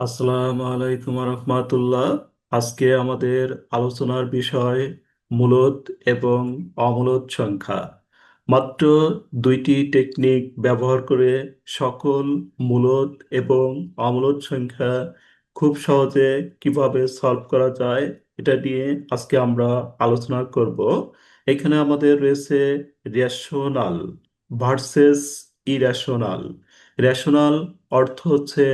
আসসালামু আলাইকুম রহমাতুল্লাহ। আজকে আমাদের আলোচনার বিষয় মূলদ এবং অমূলদ সংখ্যা। মাত্র দুইটি টেকনিক ব্যবহার করে সকল মূলদ এবং অমূলদ সংখ্যা খুব সহজে কীভাবে সলভ করা যায়, এটা নিয়ে আজকে আমরা আলোচনা করব। এখানে আমাদের রয়েছে রেশনাল ভার্সেস ইরেশনাল রেশনাল অর্থ হচ্ছে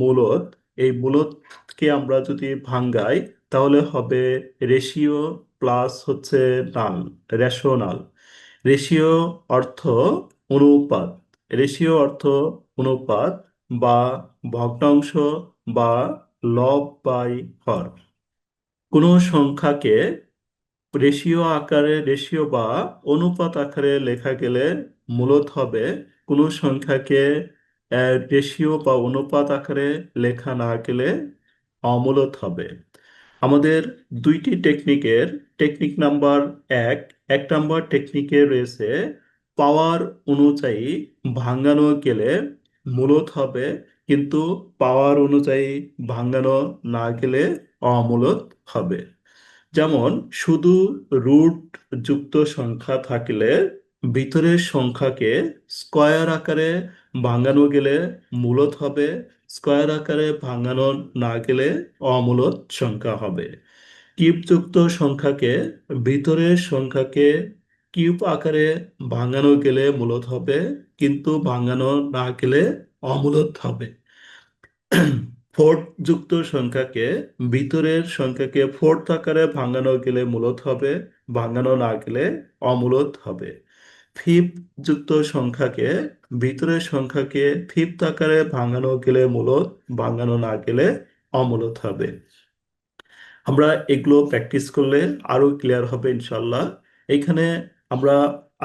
মূলদ এই মূলদকে আমরা যদি ভাঙ্গাই, তাহলে হবে রেশিও প্লাস হচ্ছে নাল, রেশনাল। রেশিও অর্থ অনুপাত। রেশিও অর্থ অনুপাত বা ভগ্নাংশ বা লব বাই হর। কোনো সংখ্যাকে রেশিও আকারে, রেশিও বা অনুপাত আকারে লেখা গেলে মূলত হবে কোনো সংখ্যাকে রেশিও বা অনুপাত আকারে লেখা না গেলে অমূলত হবে। আমাদের দুইটি টেকনিকের, টেকনিক নাম্বার এক এক নাম্বার টেকনিকে রয়েছে পাওয়ার অনুযায়ী ভাঙানো গেলে মূলত হবে, কিন্তু পাওয়ার অনুযায়ী ভাঙানো না গেলে অমূলত হবে। যেমন, শুধু রুট যুক্ত সংখ্যা থাকলে ভিতরের সংখ্যাকে স্কয়ার আকারে ভাঙানো গেলে মূলত হবে, স্কয়ার আকারে ভাঙানো না গেলে অমূলত সংখ্যা হবে। কিউবযুক্ত সংখ্যাকে ভিতরের সংখ্যাকে কিউব আকারে ভাঙানো গেলে মূলত হবে, কিন্তু ভাঙানো না গেলে অমূলত হবে। ফোর্থ যুক্ত সংখ্যাকে ভিতরের সংখ্যাকে ফোর্থ আকারে ভাঙানো গেলে মূলত হবে, ভাঙানো না গেলে অমূলত হবে। ফিফথ যুক্ত সংখ্যাকে, ভিতরের সংখ্যাকে ফিফথ আকারে ভাঙানো গেলে মূলত ভাঙানো না গেলে অমূলত হবে। আমরা এগুলো প্র্যাকটিস করলে আরও ক্লিয়ার হবে ইনশাল্লাহ এখানে আমরা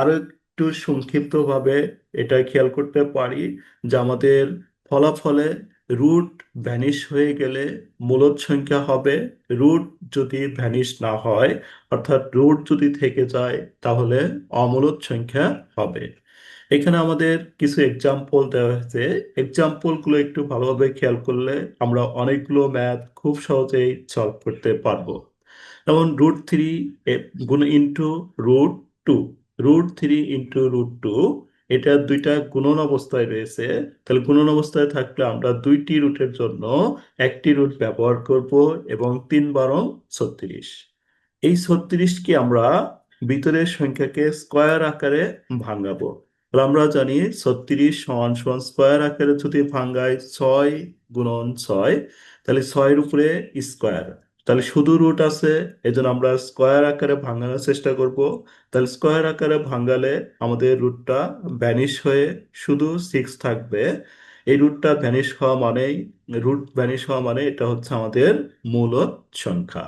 আরও একটু সংক্ষিপ্তভাবে এটা খেয়াল করতে পারি যে আমাদের ফলাফলে রুট ভ্যানিশ হয়ে গেলে মূলদ সংখ্যা হবে রুট যদি ভ্যানিশ না হয়, অর্থাৎ রুট যদি থেকে যায় তাহলে অমূলদ সংখ্যা হবে। এখানে আমাদের কিছু এক্সাম্পল দেওয়া হয়েছে। এক্সাম্পলগুলো একটু ভালোভাবে খেয়াল করলে আমরা অনেকগুলো ম্যাথ খুব সহজেই সলভ করতে পারব। যেমন রুট থ্রি গুণ into root two root three into root two এটা দুইটা গুণন অবস্থায় রয়েছে। তাহলে গুণন অবস্থায় থাকলে আমরা দুইটি রুটের জন্য একটি রুট ব্যবহার করব এবং তিন বারং ছত্রিশ। এই ছত্রিশকে আমরা ভিতরের সংখ্যাকে স্কয়ার আকারে ভাঙাবো। আমরা জানি ছত্রিশ সমান সমান স্কয়ার আকারে যদি ভাঙ্গাই ছয় গুণন ছয়, তাহলে ছয়ের উপরে স্কয়ার। তাহলে শুধু রুট আছে এই জন্য আমরা স্কয়ার আকারে ভাঙানোর চেষ্টা করব। তাহলে স্কোয়ার আকারে ভাঙালে আমাদের রুটটা ভ্যানিশ হয়ে শুধু সিক্স থাকবে। এই রুটটা ভ্যানিশ হওয়া মানেই রুট ভ্যানিশ হওয়া মানে এটা হচ্ছে আমাদের মূলদ সংখ্যা।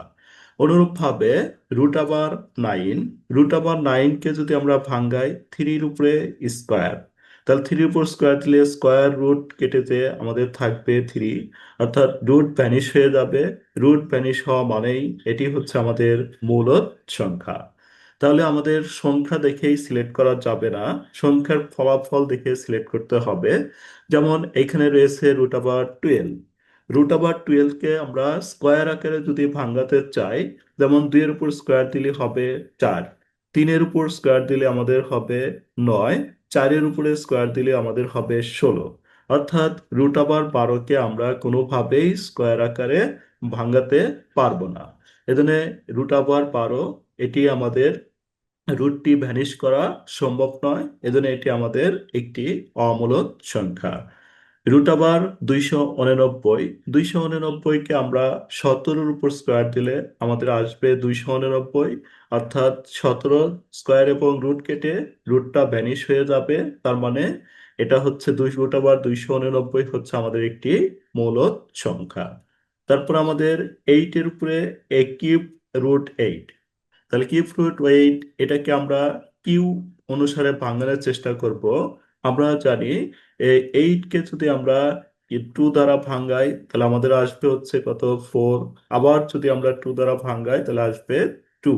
অনুরূপভাবে রুট আবার নাইন রুট আবার নাইনকে যদি আমরা ভাঙ্গাই থ্রির উপরে স্কোয়ার তাহলে থ্রির উপর স্কোয়ার দিলে স্কোয়ার রুট কেটে যে আমাদের থাকবে থ্রি অর্থাৎ রুট ভ্যানিশ হয়ে যাবে। রুট ভ্যানিশ হওয়া মানেই এটি হচ্ছে আমাদের মূলদ সংখ্যা। তাহলে আমাদের সংখ্যা দেখেই সিলেক্ট করা যাবে না। সংখ্যার ফলাফল দেখে সিলেক্ট করতে হবে। যেমন এখানে রয়েছে রুট আবার টুয়েলভ রুট আবার টুয়েলভকে আমরা স্কোয়ার আকারে যদি ভাঙাতে চাই, যেমন দুইয়ের উপর স্কোয়ার দিলে হবে চার, তিনের উপর স্কোয়ার দিলে আমাদের হবে নয়। চারের উপরে স্কোয়ার দিলে আমাদের হবে ষোলো। অর্থাৎ রুট আবার বারোকে আমরা কোনোভাবেই স্কোয়ার আকারে ভাঙাতে পারব না। এজন্য রুট আবার বারো, এটি আমাদের রুটটি ভ্যানিশ করা সম্ভব নয়। এজন্য এটি আমাদের একটি অমূলক সংখ্যা। রুট আবার দুইশো উননব্বই, দুইশো আমরা সতেরোর উপর স্কোয়ার দিলে আমাদের আসবে দুইশো উননব্বই, অর্থাৎ সতেরো স্কোয়ার এবং রুট কেটে রুটটা ভ্যানিশ হয়ে যাবে। তার মানে এটা হচ্ছে দুই রুট আবার দুইশো উননব্বই হচ্ছে আমাদের একটি মৌলদ সংখ্যা। তারপর আমাদের এইটের উপরে কিউব রুট এইট তাহলে কিউব রুট এইট এটাকে আমরা কিউ অনুসারে ভাঙানোর চেষ্টা করব। আমরা জানি এইট কে যদি আমরা টু দ্বারা ভাঙ্গাই, তাহলে আমাদের আসবে হচ্ছে কত? ফোর আবার যদি আমরা টু দ্বারা ভাঙ্গাই, তাহলে আসবে টু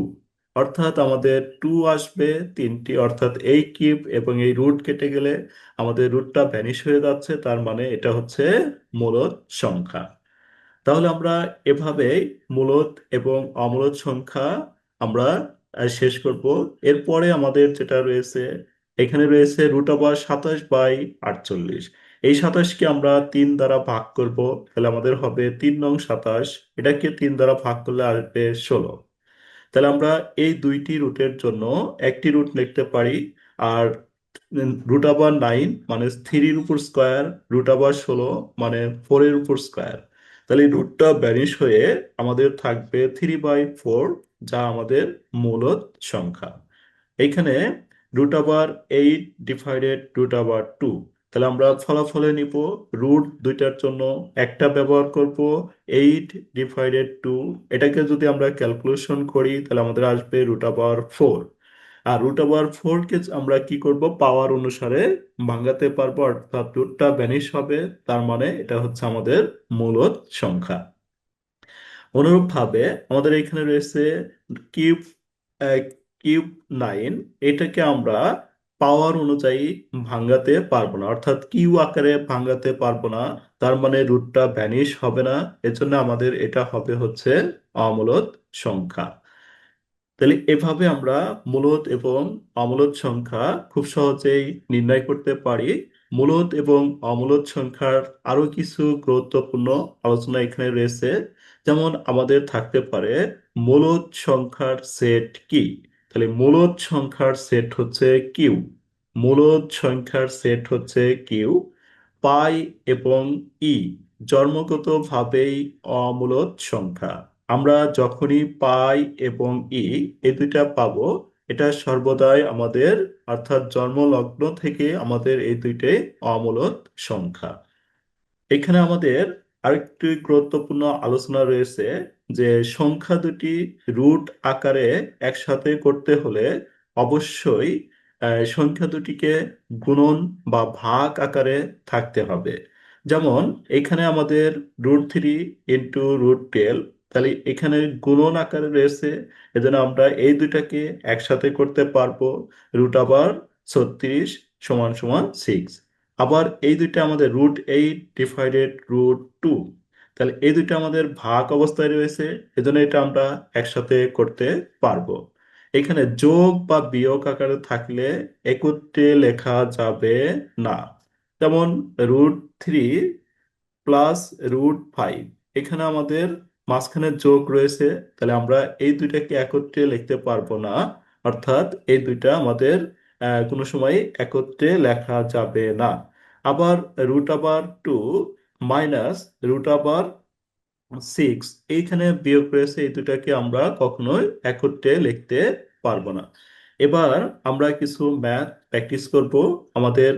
অর্থাৎ আমাদের টু আসবে তিনটি। অর্থাৎ এই কিউব এবং এই রুট কেটে গেলে আমাদের রুটটা ভ্যানিশ হয়ে যাচ্ছে, তার মানে এটা হচ্ছে মূলদ সংখ্যা। তাহলে আমরা এভাবেই মূলদ এবং অমূলদ সংখ্যা আমরা শেষ করব। এরপরে আমাদের যেটা রয়েছে এখানে রয়েছে রুট ওভার সাতাশ বাই আটচল্লিশ। এই সাতাশকে আমরা তিন দ্বারা ভাগ করব, তাহলে আমাদের হবে তিন নং সাতাশ। এটাকে তিন দ্বারা ভাগ করলে আসবে ষোলো। তাহলে আমরা এই দুইটি রুটের জন্য একটি রুট লিখতে পারি, আর রুট আবার নাইন মানে থ্রির উপর স্কোয়ার রুট আবার ষোলো মানে ফোরের উপর স্কোয়ার তাহলে রুটটা ব্যানিশ হয়ে আমাদের থাকবে থ্রি বাই ফোর, যা আমাদের মূলত সংখ্যা। এইখানে রুট আবার এইট ডিভাইডেড রুট আবার টু তাহলে আমরা ফলাফলে নিব রুট দুইটার জন্য একটা ব্যবহার করব এইট ডিভাইডেড টু এটাকে যদি আমরা ক্যালকুলেশন করি, তাহলে আমাদের আসবে রুট আবার ফোর আর রুট ওভার ফোর কে আমরা কি করব? পাওয়ার অনুসারে ভাঙাতে পারব, অর্থাৎ রুটটা ভ্যানিশ হবে, তার মানে এটা হচ্ছে আমাদের মূলদ সংখ্যা। অনুরূপভাবে আমাদের এখানে রয়েছে কিউব কিউব নাইন, এটাকে আমরা পাওয়ার অনুযায়ী ভাঙাতে পারব না। অর্থাৎ কিউ আকারে ভাঙাতে পারব না। তার মানে রুটটা ভ্যানিশ হবে না। এজন্য আমাদের এটা হবে হচ্ছে অমূলদ সংখ্যা। তাহলে এভাবে আমরা মূলত এবং অমূলদ সংখ্যা খুব সহজেই নির্ণয় করতে পারি। মূলত এবং অমূলদ সংখ্যার আরও কিছু গুরুত্বপূর্ণ আলোচনা এখানে রয়েছে। যেমন আমাদের থাকতে পারে মূলত সংখ্যার সেট কি? তাহলে মূলদ সংখ্যার সেট হচ্ছে কিউ মূলদ সংখ্যার সেট হচ্ছে কিউ পাই এবং ই জন্মগতভাবেই অমূলদ সংখ্যা। আমরা যখনই পাই এবং ই এই দুইটা পাবো, এটা সর্বদাই আমাদের, অর্থাৎ জন্মলগ্ন থেকে আমাদের এই দুইটাই অমূলদ সংখ্যা। এখানে আমাদের আরেকটি গুরুত্বপূর্ণ আলোচনা রয়েছে যে সংখ্যা দুটি রুট আকারে একসাথে করতে হলে অবশ্যই সংখ্যা দুটিকে গুণন বা ভাগ আকারে থাকতে হবে। যেমন, এখানে আমাদের root three into root twelve, তাহলে এখানে গুণন আকারে রয়েছে, এজন্য আমরা এই দুইটাকে একসাথে করতে পারব। রুট আবার ছত্রিশ সমান সমান সিক্স। আবার এই দুইটা আমাদের root eight divided root two তাহলে এই দুইটা আমাদের ভাগ অবস্থায় রয়েছে, এজন্য এটা আমরা একসাথে করতে পারব। এখানে যোগ বা বিয়োগ আকারে থাকলে একত্রে লেখা যাবে না। যেমন root three plus root five এখানে আমাদের মাঝখানে যোগ রয়েছে, তাহলে আমরা এই দুইটাকে একত্রে লিখতে পারব না, অর্থাৎ এই দুইটা আমাদের কোনো সময় একত্রে লেখা যাবে না। আবার রুট আবার টু মাইনাস রুট আবার সিক্স এইখানে বিয়োগ রয়েছে এই দুটাকে আমরা কখনোই একত্রে লিখতে পারব না। এবার আমরা কিছু ম্যাথ প্র্যাকটিস করব। আমাদের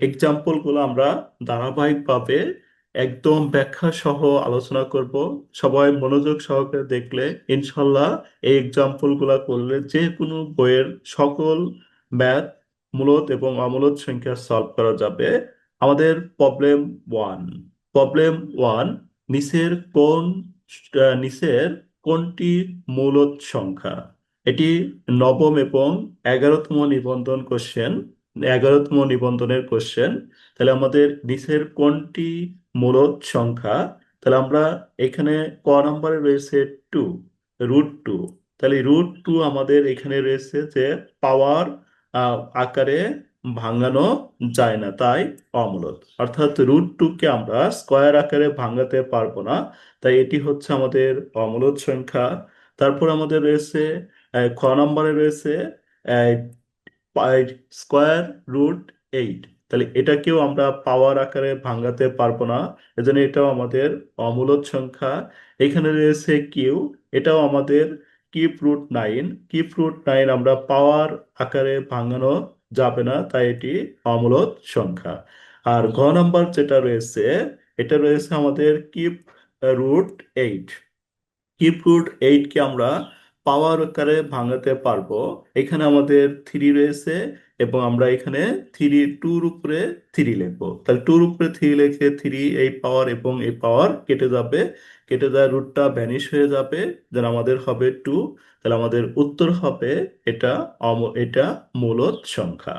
এক্সাম্পলগুলো আমরা ধারাবাহিকভাবে একদম ব্যাখ্যা সহ আলোচনা করব। সবাই মনোযোগ সহকারে দেখলে ইনশাল্লাহ এই এক্সাম্পলগুলো করলে যে কোনো বইয়ের সকল ম্যাথ মূলদ এবং অমূলদ সংখ্যা সলভ করা যাবে আমাদের প্রবলেম ওয়ান প্রবলেম ওয়ান নিচের কোন নিচের কোনটি মূলত সংখ্যা? এটি নবম এবং এগারোতম নিবন্ধন কোশ্চেন এগারোতম নিবন্ধনের কোশ্চেন তাহলে আমাদের নিচের কোনটি মূলত সংখ্যা? তাহলে আমরা এখানে ক নম্বরে রয়েছে টু রুট টু তাহলে রুট টু আমাদের এখানে রয়েছে যে পাওয়ার আকারে ভাঙানো যায় না, তাই অমূলদ অর্থাৎ রুট টু কে আমরা স্কোয়ার আকারে ভাঙাতে পারব না, তাই এটি হচ্ছে আমাদের অমূলদ সংখ্যা। তারপর আমাদের রয়েছে খ নম্বরে রয়েছে স্কোয়ার রুট এইট তাহলে এটাকেও আমরা পাওয়ার আকারে ভাঙাতে পারব না, এজন্য এটাও আমাদের অমূলত সংখ্যা। এখানে রয়েছে কিউ এটাও আমাদের cube root nine. Cube root nine আমরা পাওয়ার আকারে ভাঙানো যাবে না, তাই এটি অমূলত সংখ্যা। আর ঘ নাম্বার যেটা রয়েছে, এটা রয়েছে আমাদের cube root eight. Cube root eight কে আমরা পাওয়ার আকারে ভাঙাতে পারব। এখানে আমাদের থ্রি রয়েছে এবং আমরা এখানে থ্রি টুর উপরে থ্রি লিখব। তাহলে টুর উপরে থ্রি লিখে থ্রি এই পাওয়ার এবং এই পাওয়ার কেটে যাবে। কেটে যায় রুটটা ভ্যানিশ হয়ে যাবে। যেন আমাদের হবে টু তাহলে আমাদের উত্তর হবে এটা এটা মূলদ সংখ্যা।